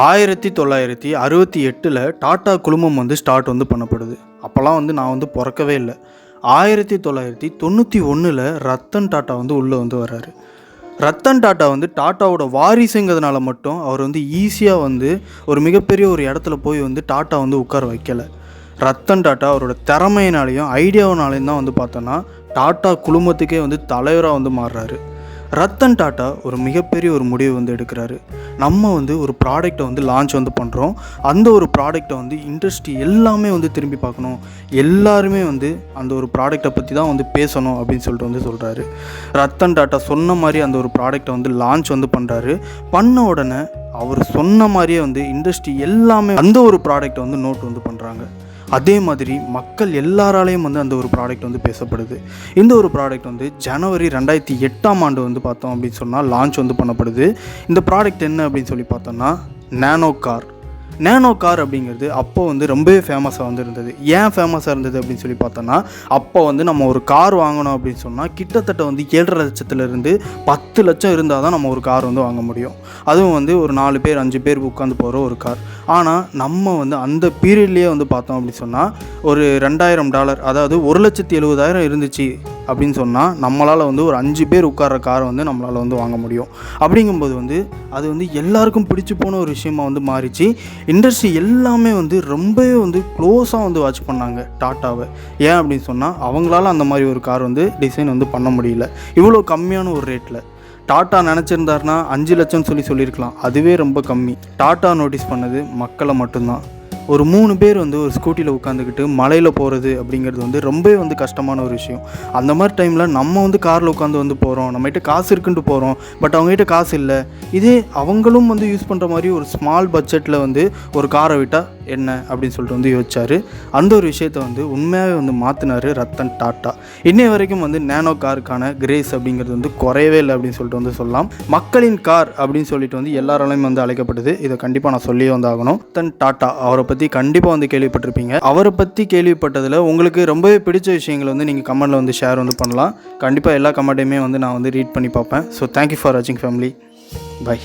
ஆயிரத்தி தொள்ளாயிரத்தி அறுபத்தி எட்டில் டாட்டா குழுமம் வந்து ஸ்டார்ட் வந்து பண்ணப்படுது. அப்போல்லாம் வந்து நான் வந்து பிறக்கவே இல்லை. ஆயிரத்தி தொள்ளாயிரத்தி தொண்ணூற்றி ஒன்றில் ரத்தன் டாட்டா வந்து உள்ளே வந்து வர்றாரு. ரத்தன் டாட்டா வந்து டாட்டாவோட வாரிசுங்கிறதுனால மட்டும் அவர் வந்து ஈஸியாக வந்து ஒரு மிகப்பெரிய ஒரு இடத்துல போய் வந்து டாட்டா வந்து உட்கார வைக்கலை. ரத்தன் டாட்டா அவரோட திறமையினாலையும் ஐடியாவினாலையும் தான் வந்து பார்த்தோன்னா டாட்டா குழுமத்துக்கே வந்து தலைவராக வந்து மாறுறாரு. ரத்தன் டாட்டா ஒரு மிகப்பெரிய ஒரு முடிவு வந்து எடுக்கிறாரு. நம்ம வந்து ஒரு ப்ராடக்ட்டை வந்து லான்ச் வந்து பண்ணுறோம் அந்த ஒரு ப்ராடக்ட்டை வந்து இண்டஸ்ட்ரி எல்லாமே வந்து திரும்பி பார்க்கணும். எல்லாருமே வந்து அந்த ஒரு ப்ராடக்ட்டை பற்றி தான் வந்து பேசணும் அப்படின்னு சொல்லிட்டு வந்து சொல்கிறாரு ரத்தன் டாட்டா சொன்ன மாதிரி அந்த ஒரு ப்ராடக்ட்டை வந்து லான்ச் வந்து பண்ணுறாரு பண்ண உடனே அவர் சொன்ன மாதிரியே வந்து இண்டஸ்ட்ரி எல்லாமே அந்த ஒரு ப்ராடக்ட்டை வந்து நோட் வந்து பண்ணுறாங்க அதே மாதிரி மக்கள் எல்லாராலையும் வந்து அந்த ஒரு ப்ராடக்ட் வந்து பேசப்படுது. இந்த ஒரு ப்ராடக்ட் வந்து ஜனவரி ரெண்டாயிரத்தி எட்டாம் ஆண்டு வந்து பார்த்தோம் அப்படின்னு சொன்னால் லான்ச் வந்து பண்ணப்படுது. இந்த ப்ராடக்ட் என்ன அப்படின்னு சொல்லி பார்த்தோம்னா நேனோ கார் நேனோ கார் அப்படிங்கிறது அப்போ வந்து ரொம்பவே ஃபேமஸாக வந்து இருந்தது ஏன் ஃபேமஸாக இருந்தது அப்படின்னு சொல்லி பார்த்தோன்னா அப்போ வந்து நம்ம ஒரு கார் வாங்கணும் அப்படின்னு சொன்னால் கிட்டத்தட்ட வந்து ஏழரை லட்சத்துலேருந்து பத்து லட்சம் இருந்தால் தான் நம்ம ஒரு கார் வந்து வாங்க முடியும். அதுவும் வந்து ஒரு நாலு பேர் அஞ்சு பேர் உட்காந்து போகிற ஒரு கார் ஆனால் நம்ம வந்து அந்த பீரியட்லேயே வந்து பார்த்தோம் அப்படின்னு சொன்னால் ஒரு ரெண்டாயிரம் டாலர் அதாவது ஒரு லட்சத்தி எழுபதாயிரம் இருந்துச்சு. அப்படின்னு சொன்னால் நம்மளால் வந்து ஒரு அஞ்சு பேர் உட்கார்ற காரை வந்து நம்மளால் வந்து வாங்க முடியும். அப்படிங்கும்போது வந்து அது வந்து எல்லாருக்கும் பிடிச்சி போன ஒரு விஷயமா வந்து மாறிச்சு. இண்டஸ்ட்ரி எல்லாமே வந்து ரொம்பவே வந்து க்ளோஸாக வந்து வாட்ச் பண்ணாங்க டாட்டாவை. ஏன் அப்படின்னு சொன்னால் அவங்களால அந்த மாதிரி ஒரு கார் வந்து டிசைன் வந்து பண்ண முடியல. இவ்வளோ கம்மியான ஒரு ரேட்டில் டாட்டா நினச்சிருந்தாருன்னா அஞ்சு லட்சம்னு சொல்லி சொல்லியிருக்கலாம். அதுவே ரொம்ப கம்மி. டாட்டா நோட்டீஸ் பண்ணது மக்களை மட்டும்தான். ஒரு மூணு பேர் வந்து ஒரு ஸ்கூட்டியில் உட்காந்துக்கிட்டு மலையில் போகிறது அப்படிங்கிறது வந்து ரொம்பவே வந்து கஷ்டமான ஒரு விஷயம். அந்த மாதிரி டைமில் நம்ம வந்து காரில் உட்காந்து வந்து போகிறோம் நம்மகிட்ட காசு இருக்குன்ட்டு போகிறோம் பட் அவங்ககிட்ட காசு இல்லை. இதே அவங்களும் வந்து யூஸ் பண்ணுற மாதிரி ஒரு ஸ்மால் பட்ஜெட்டில் வந்து ஒரு காரை விட்டால் என்ன அப்படின்னு சொல்லிட்டு வந்து யோசிச்சார். அந்த ஒரு விஷயத்த வந்து உண்மையாகவே வந்து மாற்றினார் ரத்தன் டாட்டா. இன்னைய வரைக்கும் வந்து நேனோ காருக்கான கிரேஸ் அப்படிங்கிறது வந்து குறையவே இல்லை அப்படின்னு சொல்லிட்டு வந்து சொல்லலாம். மக்களின் கார் அப்படின்னு சொல்லிட்டு வந்து எல்லாராலையும் வந்து அழைக்கப்படுது இதை கண்டிப்பாக நான் சொல்லியே வந்து ஆகணும். ரத்தன் டாட்டா அவரை பற்றி கண்டிப்பாக வந்து கேள்விப்பட்டிருப்பீங்க. அவரை பற்றி கேள்விப்பட்டதில் உங்களுக்கு ரொம்பவே பிடிச்ச விஷயங்களை வந்து நீங்கள் கமெண்ட்டில் வந்து ஷேர் வந்து பண்ணலாம். கண்டிப்பாக எல்லா கமெண்ட்டையுமே வந்து நான் வந்து ரீட் பண்ணி பார்ப்பேன். ஸோ தேங்க்யூ ஃபார் வாட்சிங் ஃபேமிலி பை